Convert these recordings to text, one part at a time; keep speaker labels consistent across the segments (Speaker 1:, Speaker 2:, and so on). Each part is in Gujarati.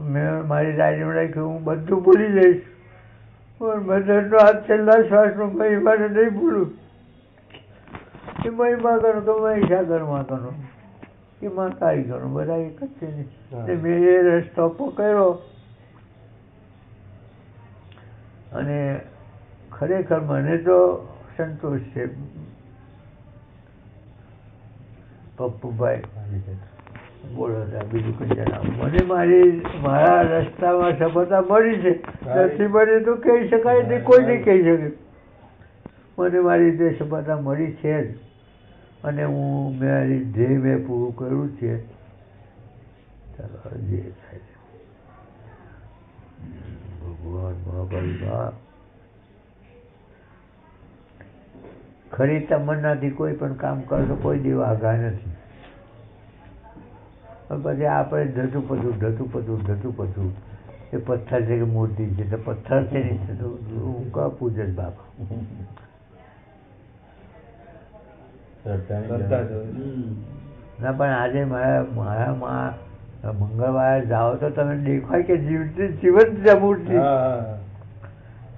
Speaker 1: મેં મારી ડાયરીમાં રાખ્યું હું બધું ભૂલી જઈશ. પણ બધાનો આ છેલ્લા શ્વાસનો મહિમાને નહીં ભૂલું. એ મહિમા કરો કે મહિષાગરમાં કરો એ માં કાળી કરો બધા એક જ છે મેં એ રસ્તો પકડ્યો અને ખરેખર મને તો સંતોષ છે. પપ્પુભાઈ. બોલો બીજું કંઈ જણાવો. મને મારી મારા રસ્તામાં સફળતા મળી છે. નથી મળી તો કહી શકાય નહીં કોઈ નહીં કહી શકે. મને મારી રીતે સફળતા મળી છે જ. અને હું મારી ધ્યેય મેં પૂરું કર્યું છે. ચાલો જે થાય. ભગવાન મહાબળમાં ખરી તમન્નાથી કોઈ પણ કામ કરશો કોઈ દેવા આઘા નથી. પછી આપણે ઢતું પતું ઢતું પતું ઢતું પતું એ પથ્થર છે કે મૂર્તિ છે તો પથ્થર છે ને હું કહું પૂજન બાપા?
Speaker 2: કરતા જ હોય.
Speaker 1: ના પણ આજે મારા મારામાં મંગળવારે જાઓ તો તમે દેખાય કે જીવતી જીવંત છે મૂર્તિ.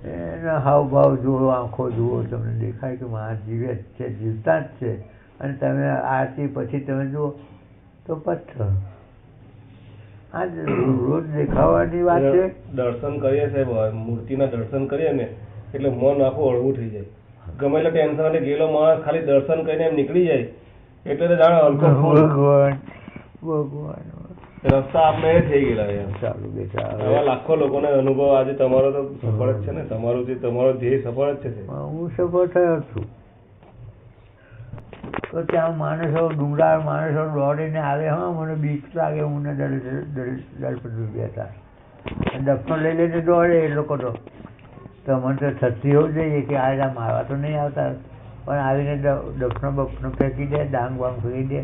Speaker 1: એના હાવભાવ જુઓ આંખો જુઓ તમને દેખાય કે મા જીવે જ છે જીવતા જ છે. અને તમે આરતી પછી તમે જુઓ તો પથ્થર. આ રોજ દેખાવાની વાત છે.
Speaker 2: દર્શન કરીએ સાહેબ મૂર્તિના દર્શન કરીએ ને એટલે મન આખું હળવું થઈ જાય. ગમે એટલે ટેન્શન એટલે ગયેલો માણસ ખાલી દર્શન કરીને એમ નીકળી જાય. એટલે જાણે હલકો
Speaker 1: ભગવાન ભગવાન.
Speaker 2: રસ્તા આપણે એ થઈ ગયેલા
Speaker 1: ચાલુ
Speaker 2: આવા લાખો લોકોને અનુભવ આજે તમારો તો સફળ જ છે ને? તમારું જે તમારો ધ્યેય સફળ જ છે
Speaker 1: હું સફળ થયો છું. તો ત્યાં માણસો ડુંગરાળ માણસો દોડીને આવે. હા મને બીક લાગે હું ને દફનો લઈ લઈને દોડે એ લોકો તો. તો મને તો થતી હોવું જોઈએ કે આ મારવા તો નહીં આવતા. પણ આવીને દફનો બફનો ફેંકી દે ડાંગ બાંગ ફેંકી દે.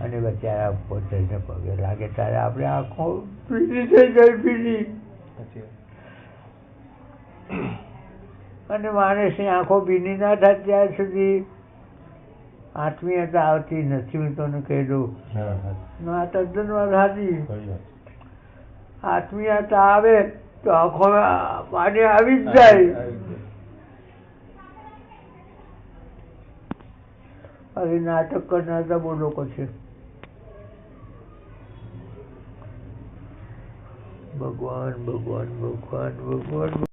Speaker 1: અને બચારા પોતે પગે લાગે. ત્યારે આપણે આંખો થઈ જાય અને માણસની આંખો ભીની ના થાય ત્યાં સુધી. આત્મીયતા આવતી નથી હું તમને કહી દઉં. ના તદ્દન વાત. સાચી. આત્મીયતા આવે તો આંખો પાણી આવી જ જાય. હવે નાટક કરનાર બહુ લોકો છે. ભગવાન ભગવાન ભગવાન ભગવાન.